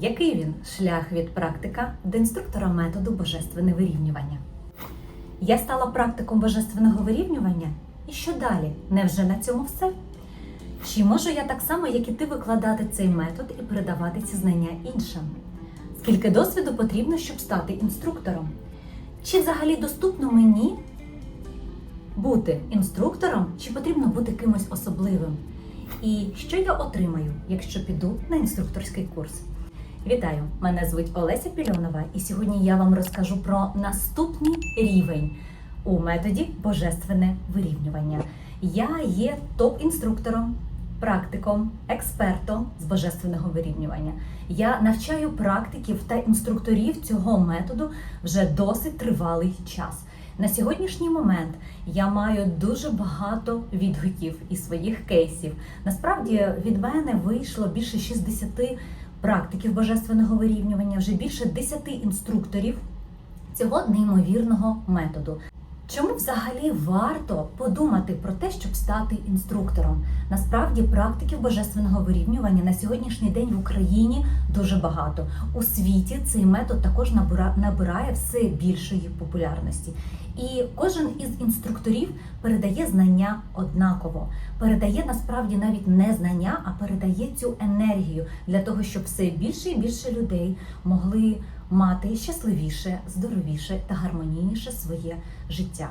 Який він шлях від практика до інструктора методу божественне вирівнювання? Я стала практиком божественного вирівнювання. І що далі? Невже на цьому все? Чи можу я так само, як і ти, викладати цей метод і передавати ці знання іншим? Скільки досвіду потрібно, щоб стати інструктором? Чи взагалі доступно мені бути інструктором, чи потрібно бути кимось особливим? І що я отримаю, якщо піду на інструкторський курс? Вітаю! Мене звуть Олеся Пільонова, і сьогодні я вам розкажу про наступний рівень у методі божественне вирівнювання. Я є топ-інструктором, практиком, експертом з божественного вирівнювання. Я навчаю практиків та інструкторів цього методу вже досить тривалий час. На сьогоднішній момент я маю дуже багато відгуків і своїх кейсів. Насправді від мене вийшло більше 60 практиків божественного вирівнювання, вже більше 10 інструкторів цього неймовірного методу. Чому взагалі варто подумати про те, щоб стати інструктором? Насправді практиків божественного вирівнювання на сьогоднішній день в Україні дуже багато. У світі цей метод також набира- набирає все більшої популярності. І кожен із інструкторів передає знання однаково, передає насправді навіть не знання, а передає цю енергію для того, щоб все більше і більше людей могли мати щасливіше, здоровіше та гармонійніше своє життя.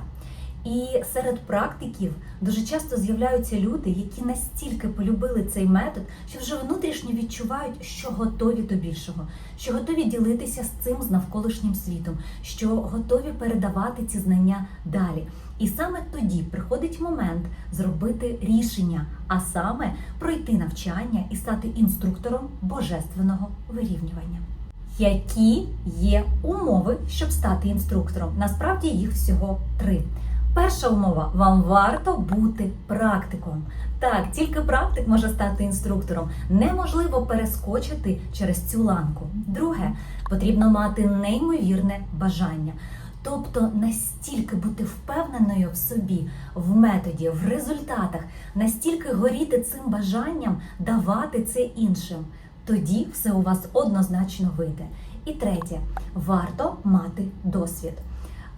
І серед практиків дуже часто з'являються люди, які настільки полюбили цей метод, що вже внутрішньо відчувають, що готові до більшого, що готові ділитися з цим з навколишнім світом, що готові передавати ці знання далі. І саме тоді приходить момент зробити рішення, а саме пройти навчання і стати інструктором божественного вирівнювання. Які є умови, щоб стати інструктором? Насправді їх всього три. Перша умова вам варто бути практиком. Так, тільки практик може стати інструктором. Неможливо перескочити через цю ланку. Друге, потрібно мати неймовірне бажання. Тобто настільки бути впевненою в собі, в методі, в результатах, настільки горіти цим бажанням давати це іншим. Тоді все у вас однозначно вийде. І третє, варто мати досвід.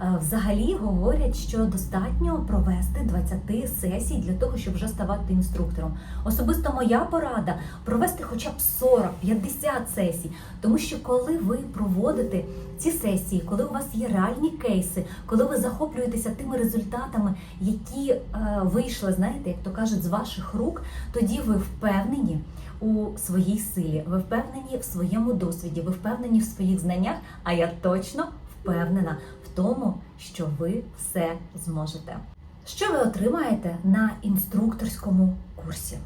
Е, Взагалі говорять, що достатньо провести 20 сесій для того, щоб вже ставати інструктором. Особисто моя порада провести хоча б 40-50 сесій, тому що коли ви проводите ці сесії, коли у вас є реальні кейси, коли ви захоплюєтеся тими результатами, які е, вийшли, знаєте, як то кажуть, з ваших рук, тоді ви впевнені у своїй силі, ви впевнені в своєму досвіді, ви впевнені в своїх знаннях. А я точно впевнена в тому, що ви все зможете. Що ви отримаєте на інструкторському курсі?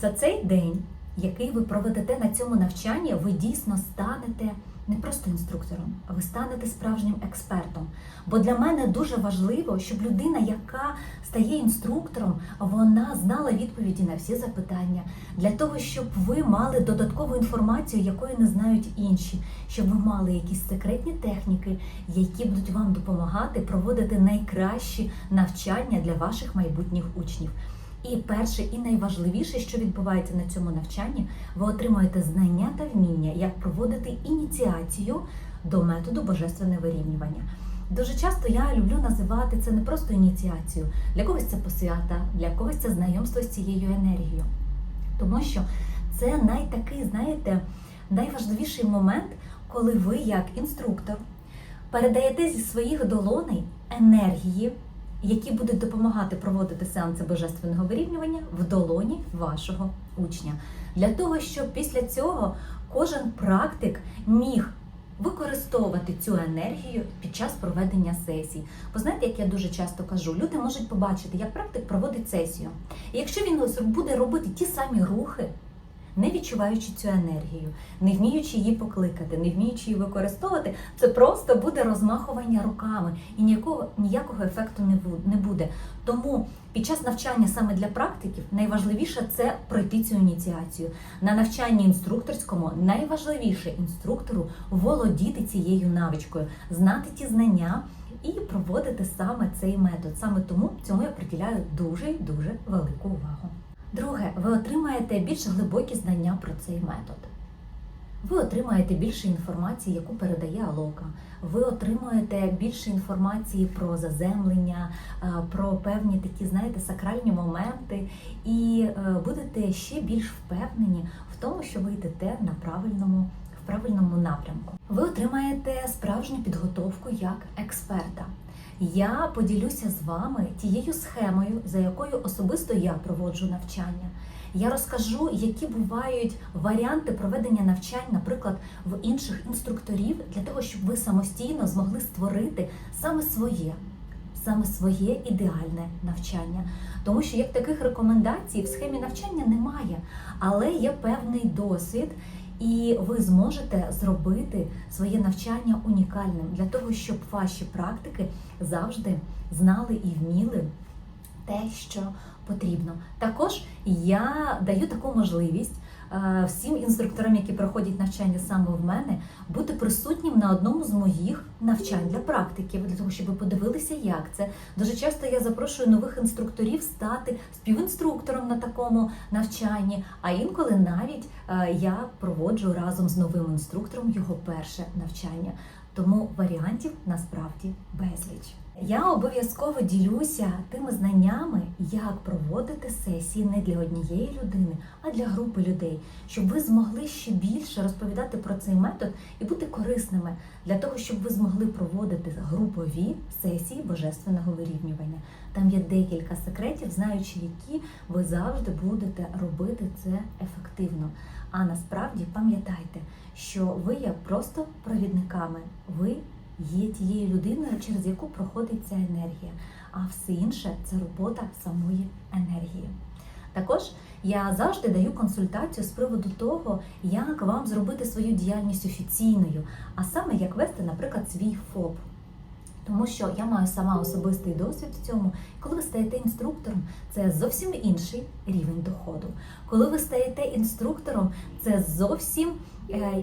За цей день, який ви проведете на цьому навчанні, ви дійсно станете не просто інструктором, ви станете справжнім експертом. Бо для мене дуже важливо, щоб людина, яка стає інструктором, вона знала відповіді на всі запитання, для того, щоб ви мали додаткову інформацію, якої не знають інші, щоб ви мали якісь секретні техніки, які будуть вам допомагати проводити найкращі навчання для ваших майбутніх учнів. І перше, і найважливіше, що відбувається на цьому навчанні, ви отримуєте знання та вміння, як проводити ініціацію до методу божественне вирівнювання. Дуже часто я люблю називати це не просто ініціацію. Для когось це посвята, для когось це знайомство з цією енергією. Тому що це найтакий, знаєте, найважливіший момент, коли ви, як інструктор, передаєте зі своїх долоней енергії, які будуть допомагати проводити сеанси божественного вирівнювання в долоні вашого учня, для того, щоб після цього кожен практик міг використовувати цю енергію під час проведення сесій. Бо знаєте, як я дуже часто кажу, люди можуть побачити, як практик проводить сесію. І якщо він буде робити ті самі рухи, не відчуваючи цю енергію, не вміючи її покликати, не вміючи її використовувати, це просто буде розмахування руками і ніякого ніякого ефекту не буде. Тому під час навчання саме для практиків найважливіше це пройти цю ініціацію. На навчанні інструкторському найважливіше інструктору володіти цією навичкою, знати ті знання. І проводити саме цей метод. Саме тому цьому я приділяю дуже дуже велику увагу. Друге, ви отримаєте більш глибокі знання про цей метод. Ви отримаєте більше інформації, яку передає Алока. Ви отримуєте більше інформації про заземлення, е, про певні такі, знаєте, сакральні моменти, і е, будете ще більш впевнені в тому, що ви йдете на правильному в правильному напрямку. Ви отримаєте справжню підготовку як експерта. Я поділюся з вами тією схемою, за якою особисто я проводжу навчання. Я розкажу, які бувають варіанти проведення навчань, наприклад, в інших інструкторів, для того, щоб ви самостійно змогли створити саме своє, саме своє ідеальне навчання. Тому що як таких рекомендацій в схемі навчання немає, але є певний досвід, і ви зможете зробити своє навчання унікальним для того, щоб ваші практики завжди знали і вміли те, що потрібно. Також я даю таку можливість всім інструкторам, які проходять навчання саме в мене, бути присутнім на одному з моїх навчань для практиків, для того, щоб ви подивилися, як це. Дуже часто я запрошую нових інструкторів стати співінструктором на такому навчанні, а інколи навіть е, я проводжу разом з новим інструктором його перше навчання. Тому варіантів насправді безліч. Я обов'язково ділюся тими знаннями, як проводити сесії не для однієї людини, а для групи людей, щоб ви змогли ще більше розповідати про цей метод і бути корисними для того, щоб ви змогли проводити групові сесії божественного вирівнювання. Там є декілька секретів, знаючи, які ви завжди будете робити це ефективно. А насправді пам'ятайте, що ви є просто провідниками. Ви є тією людиною, через яку проходить ця енергія, а все інше це робота самої енергії. Також я завжди даю консультацію з приводу того, як вам зробити свою діяльність офіційною, а саме як вести, наприклад, свій ФОП. Тому що я маю сама особистий досвід в цьому. Коли ви стаєте інструктором, це зовсім інший рівень доходу. Коли ви стаєте інструктором, це зовсім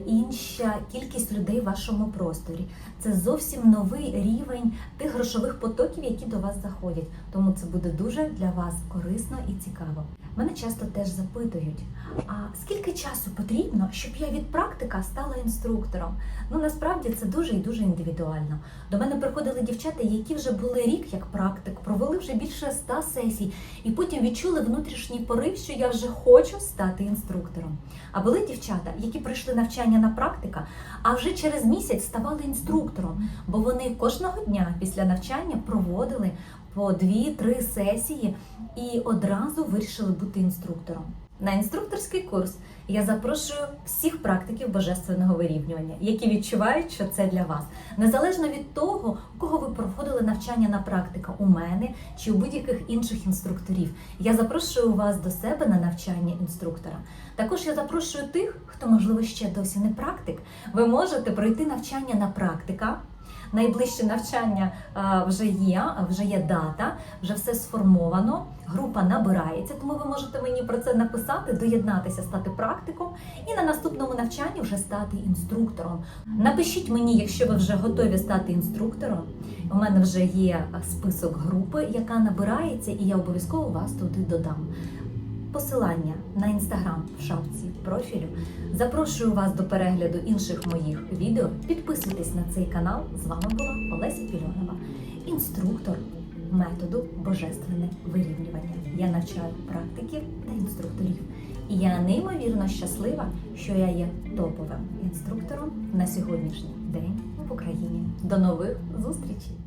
інша кількість людей в вашому просторі. Це зовсім новий рівень тих грошових потоків, які до вас заходять. Тому це буде дуже для вас корисно і цікаво. Мене часто теж запитують: а скільки часу потрібно, щоб я від практика стала інструктором? Ну насправді це дуже і дуже індивідуально. До мене приходили дівчата, які вже були рік як практик, провели вже більше ста сесій, і потім відчули внутрішній порив, що я вже хочу стати інструктором. А були дівчата, які прийшли навчання на практика, а вже через місяць ставали інструктором, бо вони кожного дня після навчання проводили по дві-три сесії і одразу вирішили бути інструктором. На інструкторський курс я запрошую всіх практиків божественного вирівнювання, які відчувають, що це для вас, незалежно від того, у кого ви проходили навчання на практика у мене чи у будь-яких інших інструкторів. Я запрошую вас до себе на навчання інструктора. Також я запрошую тих, хто можливо ще досі не практик. Ви можете пройти навчання на практика. Найближче навчання вже є, вже є дата, вже все сформовано. Група набирається, тому ви можете мені про це написати, доєднатися, стати практиком і на наступному навчанні вже стати інструктором. Напишіть мені, якщо ви вже готові стати інструктором. У мене вже є список групи, яка набирається, і я обов'язково вас туди додам. Посилання на інстаграм в шапці профілю. Запрошую вас до перегляду інших моїх відео. Підписуйтесь на цей канал. З вами була Олеся Пільонова, інструктор методу Божественне вирівнювання. Я навчаю практиків та інструкторів. І я неймовірно щаслива, що я є топовим інструктором на сьогоднішній день в Україні. До нових зустрічей!